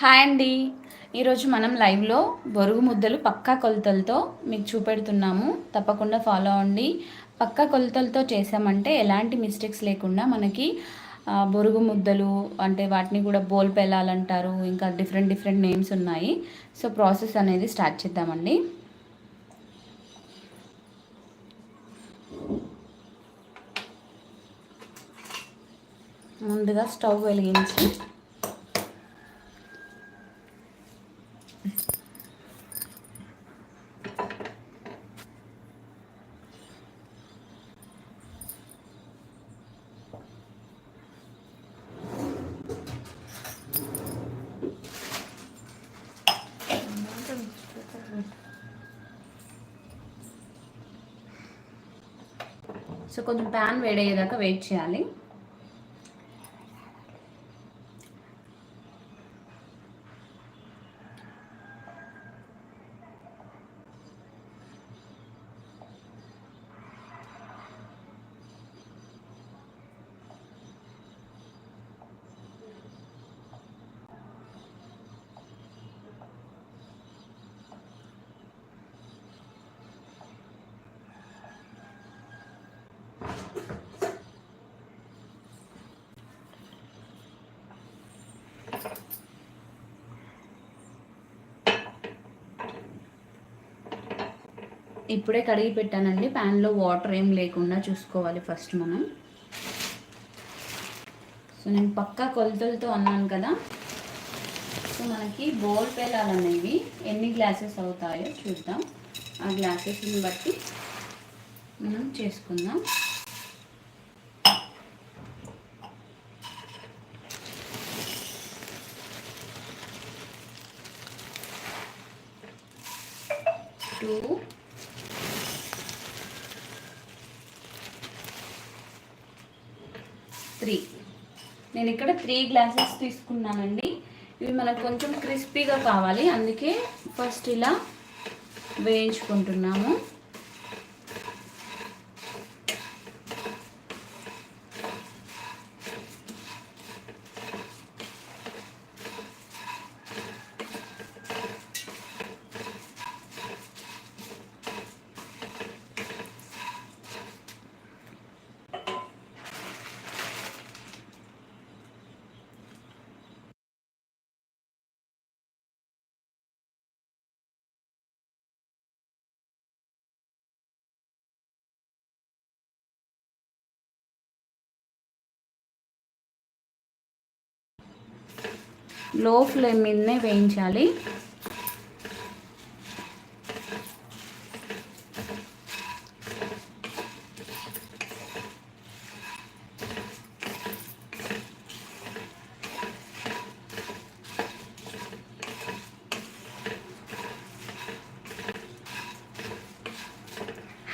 Hi అండి. ఈరోజు మనం లైవ్లో బొరుగు ముద్దలు పక్కా కొలతలతో మీకు చూపెడుతున్నాము. తప్పకుండా ఫాలో అవ్వండి. పక్కా కొలతలతో చేసామంటే ఎలాంటి మిస్టేక్స్ లేకుండా మనకి బొరుగు ముద్దలు అంటే వాటిని కూడా బోల్ పెళ్ళాలంటారు ఇంకా డిఫరెంట్ డిఫరెంట్ నేమ్స్ ఉన్నాయి. సో ప్రాసెస్ అనేది స్టార్ట్ చేద్దామండి. ముందుగా స్టవ్ వెలిగించి సో కొంచెం ప్యాన్ వేడయ్యేదాకా వెయిట్ చేయాలి. ఇప్పుడే కడిగి పెట్టానండి. ప్యాన్లో వాటర్ ఏం లేకుండా చూసుకోవాలి ఫస్ట్ మనం. సో నేను పక్కా కొలతలతో అన్నాను కదా. సో మనకి బోల్ పేలాలు అనేవి ఎన్ని గ్లాసెస్ అవుతాయో చూద్దాం. ఆ గ్లాసెస్ని బట్టి మనం చేసుకుందాం టూ త్రీ నేను ఇక్కడ త్రీ గ్లాసెస్ తీసుకున్నానండి. ఇవి మనకు కొంచెం క్రిస్పీగా కావాలి. అందుకే ఫస్ట్ ఇలా వేయించుకుంటున్నాము. లో ఫ్లేమ్ మీదనే వేయించాలి.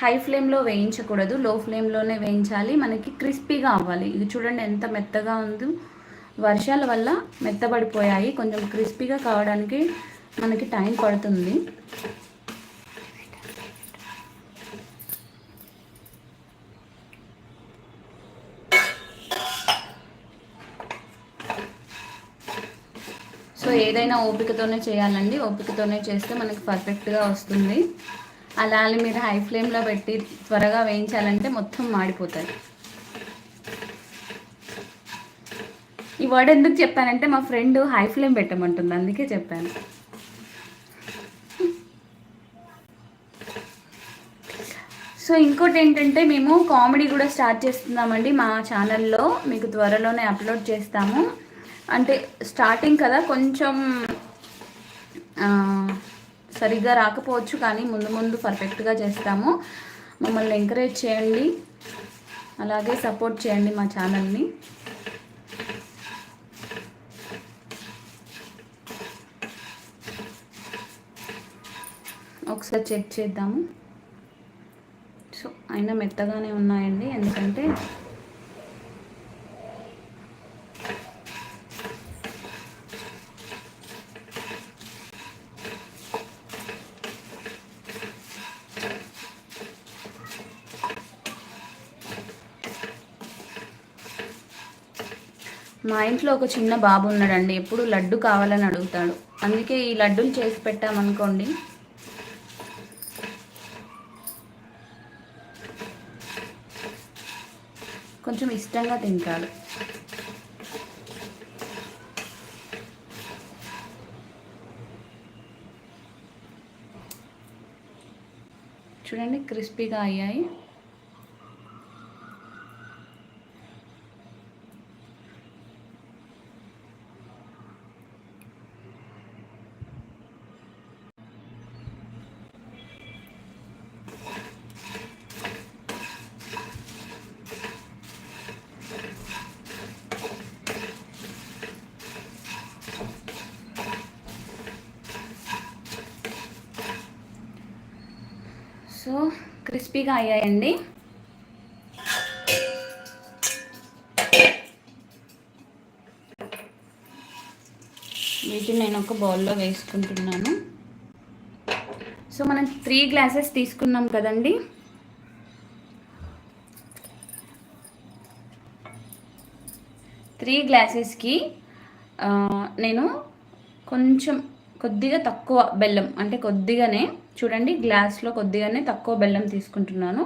హై ఫ్లేమ్లో వేయించకూడదు. లో ఫ్లేమ్లోనే వేయించాలి. మనకి క్రిస్పీగా అవ్వాలి. ఇది చూడండి ఎంత మెత్తగా ఉందో. వర్షాల వల్ల మెత్తబడిపోయాయి. కొంచెం క్రిస్పీగా కావడానికి మనకి టైం పడుతుంది. సో ఏదైనా ఓపికతోనే చేయాలండి. ఓపికతోనే చేస్తే మనకి పర్ఫెక్ట్గా వస్తుంది. అలా మీరు హై ఫ్లేమ్లో పెట్టి త్వరగా వేయించాలంటే మొత్తం మాడిపోతాయి. ఈ వర్డ్ ఎందుకు చెప్పానంటే మా ఫ్రెండ్ హై ఫ్లేమ్ పెట్టమంటుంది అందుకే చెప్పాను. సో ఇంకోటి ఏంటంటే మేము కామెడీ కూడా స్టార్ట్ చేస్తున్నామండి మా ఛానల్లో మీకు త్వరలోనే అప్లోడ్ చేస్తాము. అంటే స్టార్టింగ్ కదా కొంచెం సరిగ్గా రాకపోవచ్చు కానీ ముందు ముందు పర్ఫెక్ట్గా చేస్తాము. మమ్మల్ని ఎంకరేజ్ చేయండి. అలాగే సపోర్ట్ చేయండి మా ఛానల్ని ఒకసారి చెక్ చేద్దాము. సో అయినా మెత్తగానే ఉన్నాయండి. ఎందుకంటే మా ఇంట్లో ఒక చిన్న బాబు ఉన్నాడండి. ఎప్పుడు లడ్డు కావాలని అడుగుతాడు. అందుకే ఈ లడ్డూలు చేసి పెట్టామనుకోండి కొంచెం ఇష్టంగా తింటాడు చూడండి క్రిస్పీగా అయ్యాయి సో క్రిస్పీగా అయ్యాయండి. వీటిని నేను ఒక బౌల్లో వేసుకుంటున్నాను. సో మనం త్రీ గ్లాసెస్ తీసుకున్నాం కదండి. త్రీ గ్లాసెస్కి నేను కొంచెం కొద్దిగా తక్కువ బెల్లం అంటే కొద్దిగానే చూడండి గ్లాస్లో కొద్దిగానే తక్కువ బెల్లం తీసుకుంటున్నాను.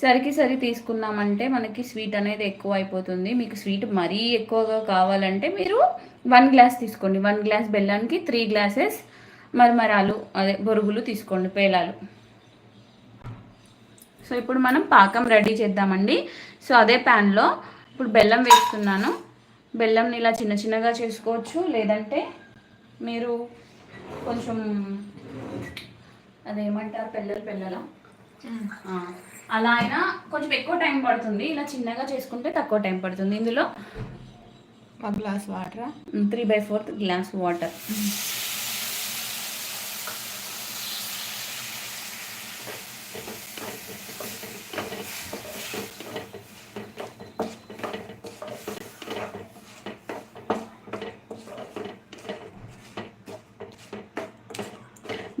సరికి సరి తీసుకున్నామంటే మనకి స్వీట్ అనేది ఎక్కువ అయిపోతుంది. మీకు స్వీట్ మరీ ఎక్కువగా కావాలంటే మీరు వన్ గ్లాస్ తీసుకోండి. వన్ గ్లాస్ బెల్లానికి త్రీ గ్లాసెస్ మరమరాలు అదే బొరుగులు తీసుకోండి పేలాలు. సో ఇప్పుడు మనం పాకం రెడీ చేద్దామండి. సో అదే ప్యాన్లో ఇప్పుడు బెల్లం వేస్తున్నాను. బెల్లంని ఇలా చిన్న చిన్నగా చేసుకోవచ్చు. లేదంటే మీరు కొంచెం అదేమంటారు? పిల్లలు పిల్లల అలా అయినా కొంచెం ఎక్కువ టైం పడుతుంది. ఇలా చిన్నగా చేసుకుంటే తక్కువ టైం పడుతుంది. ఇందులో ఒక glass వాటరా? Three by fourth glass water.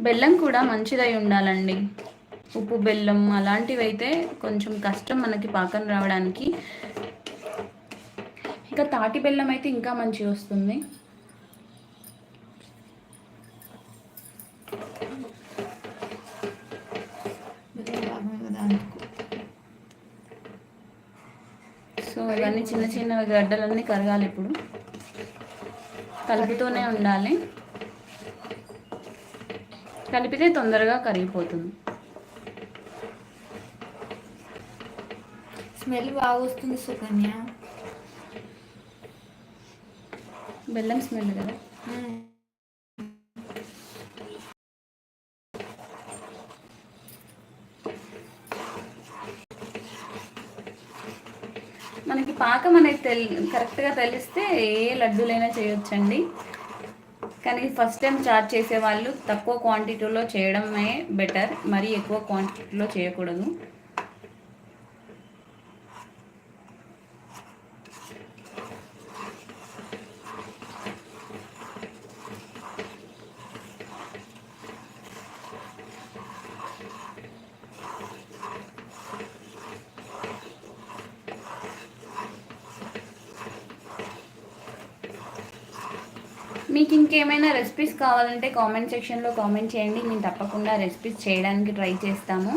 బెల్లం కూడా మంచిదై ఉండాలండి. ఉప్పు బెల్లం అలాంటివి అయితే కొంచెం కష్టం మనకి పాకం రావడానికి. ఇంకా తాటి బెల్లం అయితే ఇంకా మంచిగా వస్తుంది. సో ఇవన్నీ చిన్న చిన్న గడ్డలన్నీ కరగాలి ఇప్పుడు. కలుపుతూనే ఉండాలి. కలిపితే తొందరగా కరిగిపోతుంది. స్మెల్ బాగా వస్తుంది సుకన్య. బెల్లం స్మెల్ కదా? మనకి పాకం అనేది తెల్ కరెక్ట్గా తెలిస్తే ఏ లడ్డూలైనా చేయొచ్చండి. కానీ ఫస్ట్ టైం చార్జ్ చేసే వాళ్ళు తక్కువ క్వాంటిటీలో చేయడమే బెటర్ మరీ ఎక్కువ క్వాంటిటీలో చేయకూడదు. మీకు ఇంకేమైనా రెసిపీస్ కావాలంటే కామెంట్ సెక్షన్లో కామెంట్ చేయండి. మేము తప్పకుండా రెసిపీస్ చేయడానికి ట్రై చేస్తాము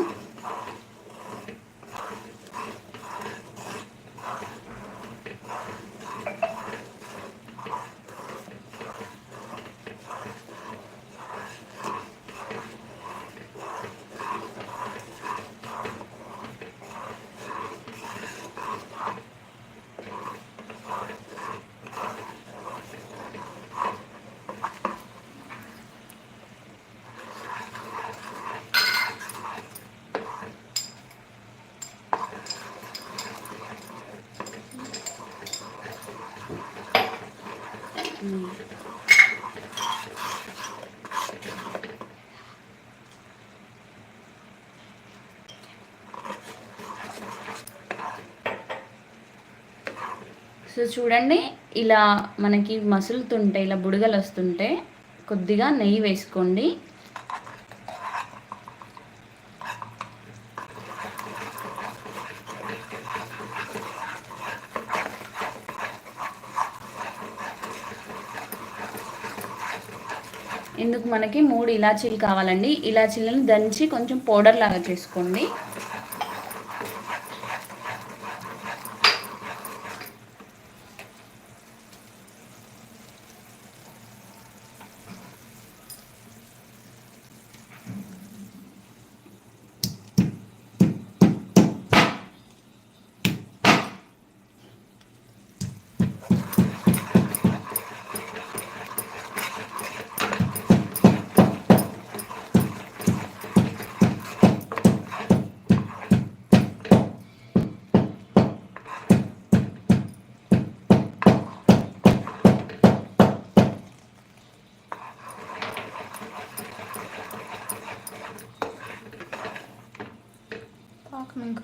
సో చూడండి ఇలా మనకి మసులుతుంటే ఇలా బుడగలు వస్తుంటే కొద్దిగా నెయ్యి వేసుకోండి. ఇందుకు మనకి మూడు ఇలాచీలు కావాలండి. ఇలాచీలను దంచి కొంచెం పౌడర్ లాగా చేసుకోండి.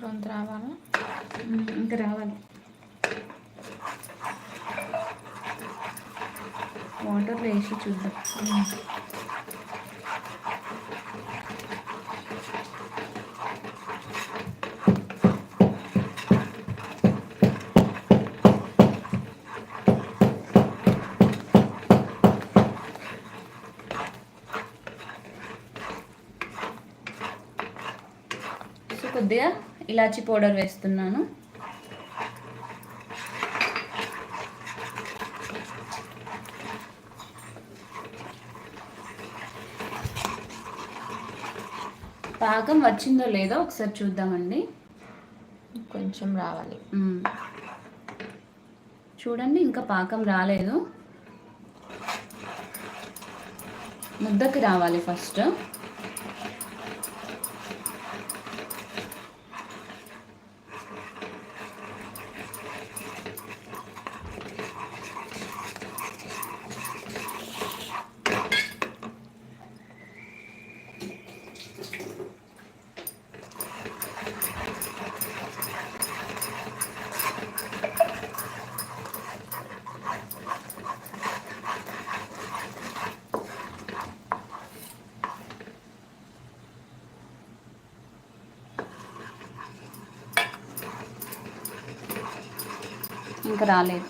రొంత రావాలా? ఇంకా రావాలి. వాటర్లో వేసి చూద్దాం. కొద్దిగా ఇలాచి పౌడర్ వేస్తున్నాను. పాకం వచ్చిందో లేదో ఒకసారి చూద్దామండి. కొంచెం రావాలి. చూడండి ఇంకా పాకం రాలేదు. ముద్దకి రావాలి ఫస్ట్. ఇంకా రాలేదు.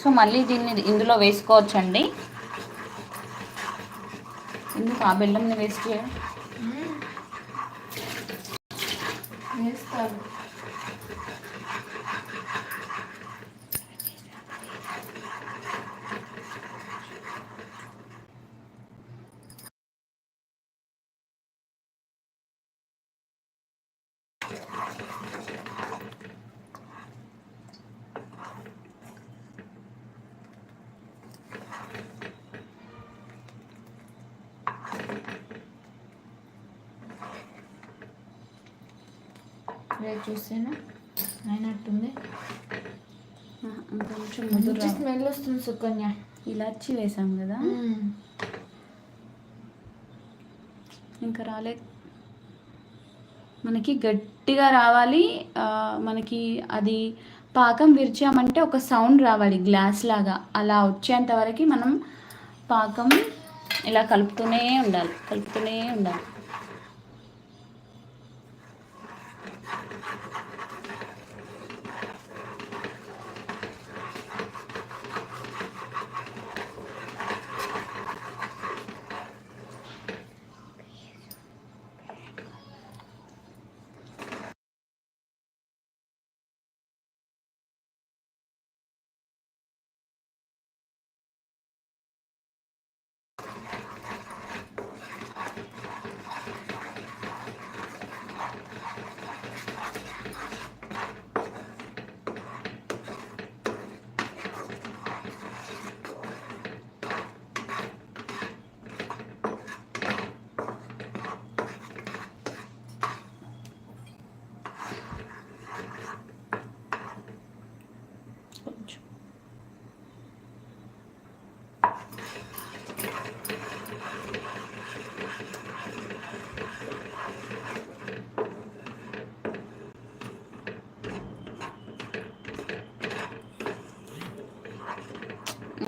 సో మళ్ళీ దీన్ని ఇందులో వేసుకోవచ్చండి. ఎందుకు ఆ బెల్లంని వేస్ట్ చేయాలి? రేపు చూస్తేనా అయినట్టుంది. ముదురు రా- స్మెల్ వస్తుంది సుకన్య. ఇలాచి వేసాం కదా. ఇంకా రాలేదు. మనకి గట్టిగా రావాలి. మనకి అది పాకం విరిచామంటే ఒక సౌండ్ రావాలి గ్లాస్ లాగా. అలా వచ్చేంత వరకు మనం పాకం ఇలా కలుపుతూనే ఉండాలి. కలుపుతూనే ఉండాలి.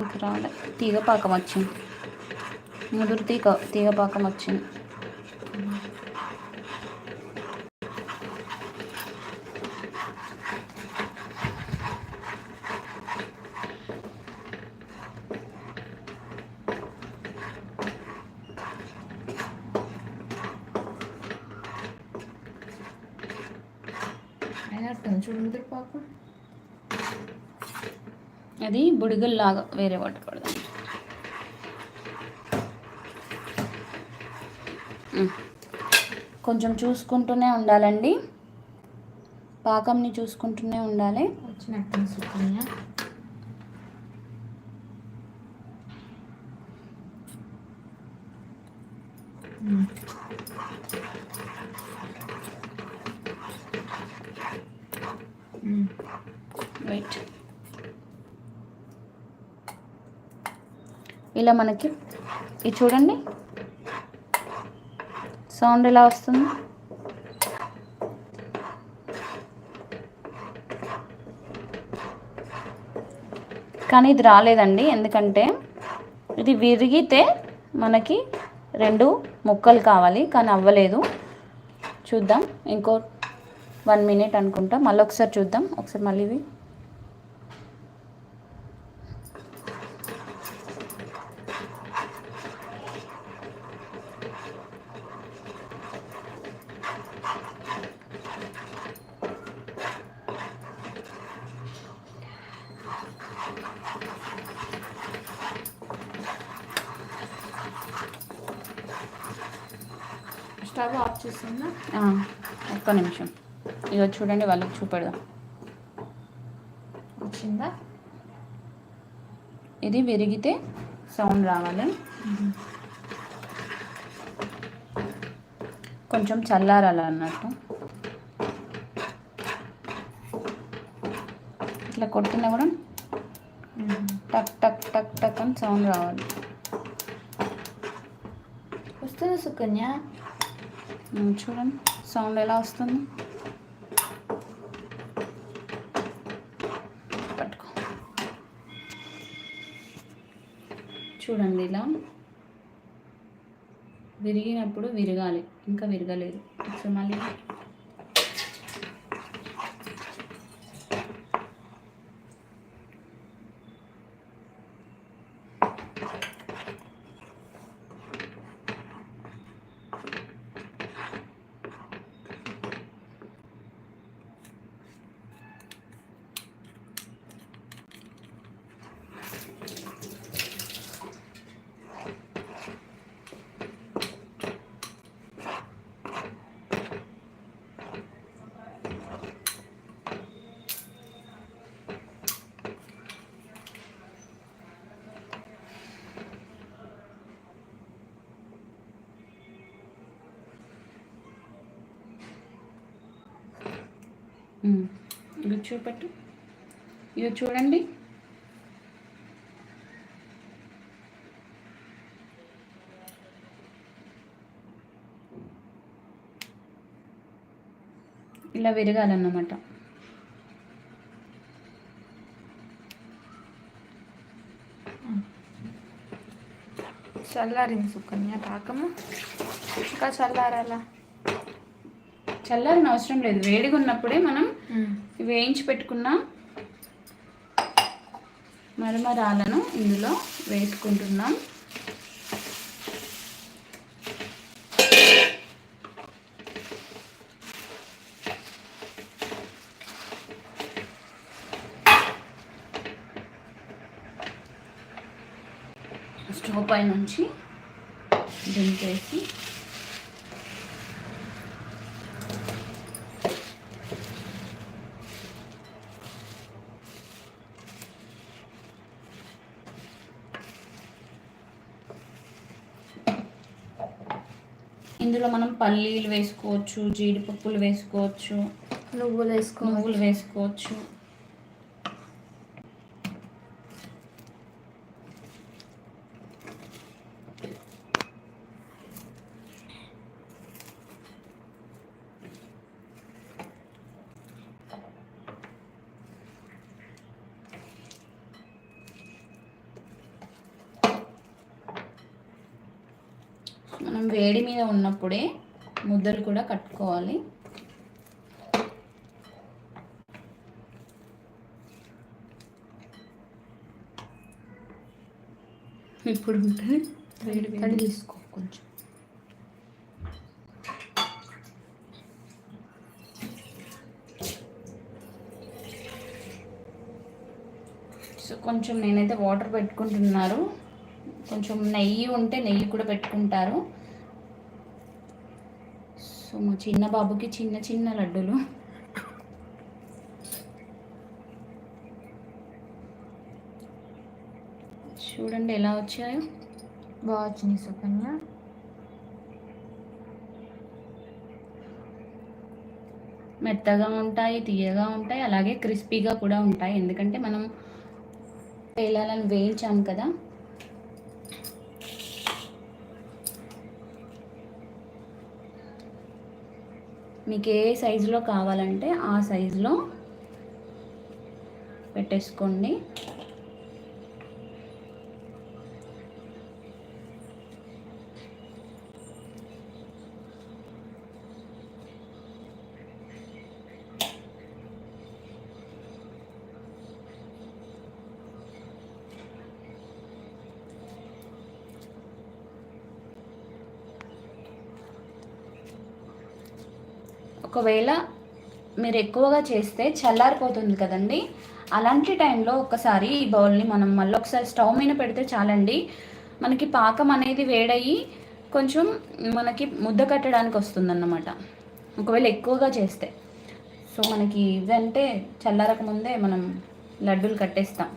ఇక్కడ తీగ పాకం వచ్చింది. ముదురు తీగ తీగ పాకం వచ్చింది. అది బుడిగల్లాగా వేరే వాటర్ పడదాం. కొంచెం చూసుకుంటూనే ఉండాలండి. పాకంని చూసుకుంటూనే ఉండాలి. వచ్చినట్టుంది ఇలా మనకి ఇది చూడండి. సౌండ్ ఎలా వస్తుంది? కానీ ఇది రాలేదండి. ఎందుకంటే ఇది విరిగితే మనకి రెండు ముక్కలు కావాలి. కానీ అవ్వలేదు. చూద్దాం. ఇంకో వన్ మినిట్ అనుకుంటా. మళ్ళీ ఒకసారి చూద్దాం. ఒకసారి మళ్ళీ ఇవి. స్టవ్ ఆఫ్ చేస్తుందా ఒక్క నిమిషం. ఇక చూడండి వాళ్ళకి చూపెడదాం. వచ్చిందా? ఇది విరిగితే సౌండ్ రావాలి కొంచెం చల్లారాలి అన్నట్టు. ఇట్లా కొట్టినా కూడా టక్ టక్ టక్ టక్ అని సౌండ్ రావాలి. వస్తుంది సుకన్య? చూడండి. సౌండ్ ఎలా వస్తుంది? పట్టుకో. చూడండి ఇలా. విరిగినప్పుడు విరగాలి. ఇంకా విరగలేదు. సో మళ్ళీ. ఇవి చూపెట్టు. ఇవి చూడండి. ఇలా విరగాలన్నమాట. చల్లారింది సుకన్య పాకము ఇంకా చల్లారాలా? చల్లారిన అవసరం లేదు. వేడిగా ఉన్నప్పుడే మనం వేయించి పెట్టుకున్న మరమరాలను ఇందులో వేసుకుంటున్నాం. స్టవ్ పై నుంచి దింపేసి ఇందులో మనం పల్లీలు వేసుకోవచ్చు జీడిపప్పులు వేసుకోవచ్చు నువ్వులు వేసుకో నువ్వులు వేసుకోవచ్చు. అప్పుడే ముద్దలు కూడా కట్టుకోవాలి. ఇప్పుడు ఉంటుంది తీసుకో కొంచెం. సో కొంచెం నేనైతే వాటర్ పెట్టుకుంటున్నారు. కొంచెం నెయ్యి ఉంటే నెయ్యి కూడా పెట్టుకుంటారు. మా చిన్న బాబుకి చిన్న చిన్న లడ్డూలు. చూడండి ఎలా వచ్చాయో. బాగా వచ్చినాయి సుకన్య. మెత్తగా ఉంటాయి తీయగా ఉంటాయి అలాగే క్రిస్పీగా కూడా ఉంటాయి. ఎందుకంటే మనం పేలాలను వేయించాం కదా. మీకు ఏ సైజులో కావాలంటే ఆ సైజులో పెట్టేసుకోండి. ఒకవేళ మీరు ఎక్కువగా చేస్తే చల్లారిపోతుంది కదండి. అలాంటి టైంలో ఒకసారి ఈ బౌల్ని మనం మళ్ళీ ఒకసారి స్టవ్ మీద పెడితే చాలండి. మనకి పాకం అనేది వేడయ్యి కొంచెం మనకి ముద్ద కట్టడానికి వస్తుందన్నమాట. ఒకవేళ ఎక్కువగా చేస్తే. సో మనకి ఇదంటే చల్లారక ముందే మనం లడ్డూలు కట్టేస్తాం.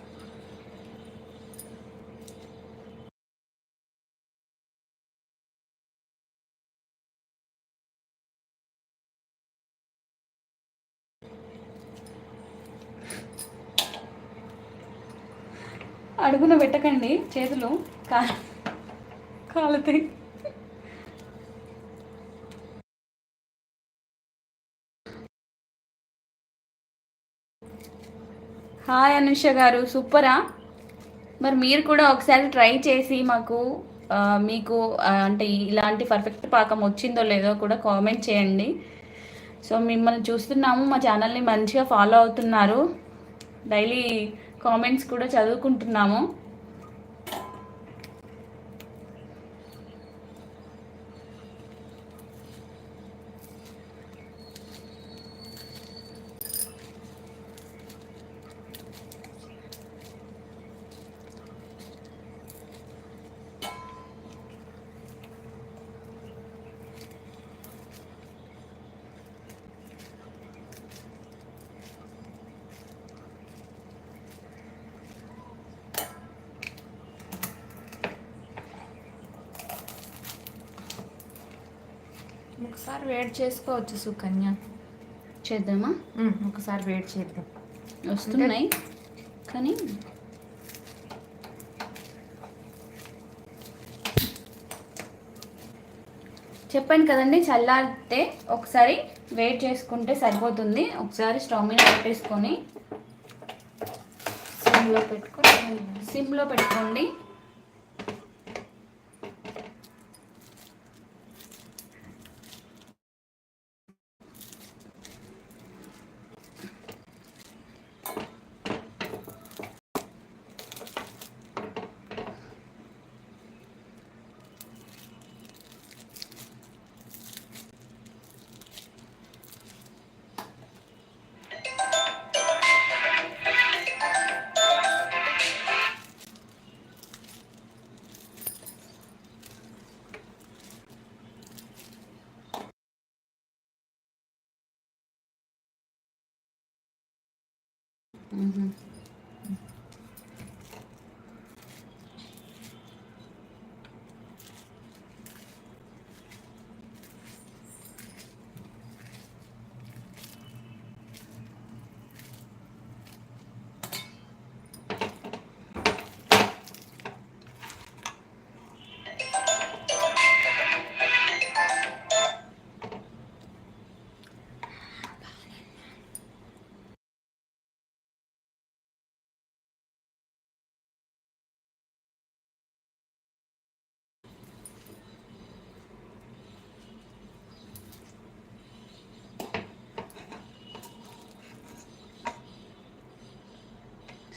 పెట్టకండి చేతులు. కా కాలుతాయి హాయ్ అనుష గారు సూపరా? మరి మీరు కూడా ఒకసారి ట్రై చేసి మాకు మీకు అంటే ఇలాంటి పర్ఫెక్ట్ పాకం వచ్చిందో లేదో కూడా కామెంట్ చేయండి. సో మిమ్మల్ని చూస్తున్నాము మా ఛానల్ని మంచిగా ఫాలో అవుతున్నారు. డైలీ కామెంట్స్ కూడా చదువుకుంటున్నాము ఒకసారి వేడి చేసుకోవచ్చు సుకన్య. చేద్దామా? ఒకసారి వేడి చేద్దాం. వస్తున్నాయి కానీ చెప్పాను కదండి చల్లారితే ఒకసారి వెయిట్ చేసుకుంటే సరిపోతుంది. ఒకసారి స్టవ్ మీద పెట్టేసుకొని సిమ్లో పెట్టుకొని సిమ్లో పెట్టుకోండి.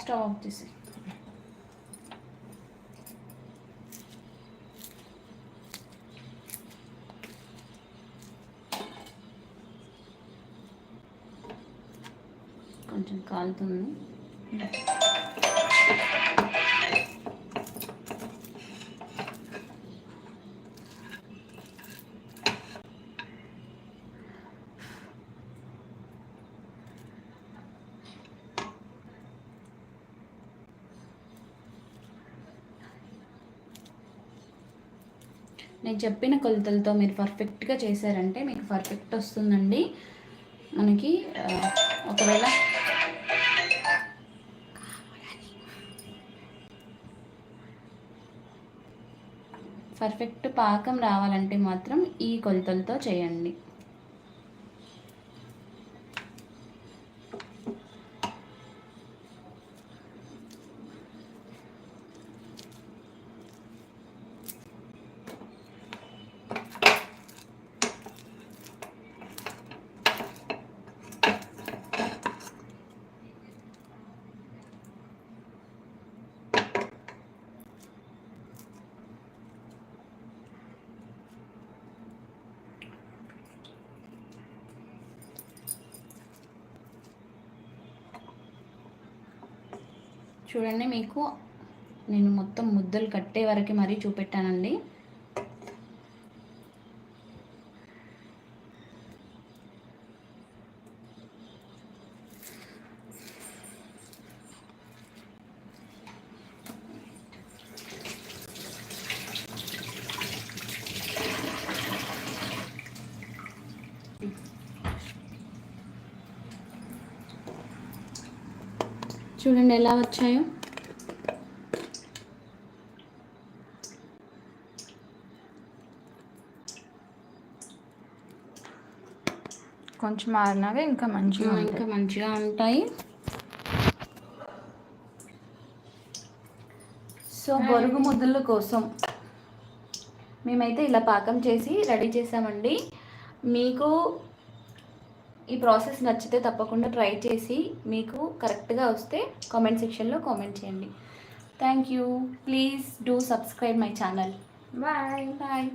స్టవ్ ఆఫ్ చేసి కొంచెం కాలుతుంది నేను చెప్పిన కొలతలతో మీరు పర్ఫెక్ట్గా చేశారంటే మీకు పర్ఫెక్ట్ వస్తుందండి. మనకి ఒకవేళ పర్ఫెక్ట్ పాకం రావాలంటే మాత్రం ఈ కొలతలతో చేయండి. చూడండి మీకు నేను మొత్తం ముద్దలు కట్టే వరకు మరీ చూపెట్టానండి. చూడండి ఎలా వచ్చాయో. కొంచెం ఆరినాక ఇంకా మంచిగా ఇంకా మంచిగా ఉంటాయి. సో బొరుగు ముద్దల కోసం మేమైతే ఇలా పాకం చేసి రెడీ చేసామండి. మీకు ఈ ప్రాసెస్ నచ్చితే తప్పకుండా ట్రై చేసి మీకు కరెక్ట్గా వస్తే కామెంట్ సెక్షన్లో కామెంట్ చేయండి. Thank you please do subscribe my channel. Bye. Bye.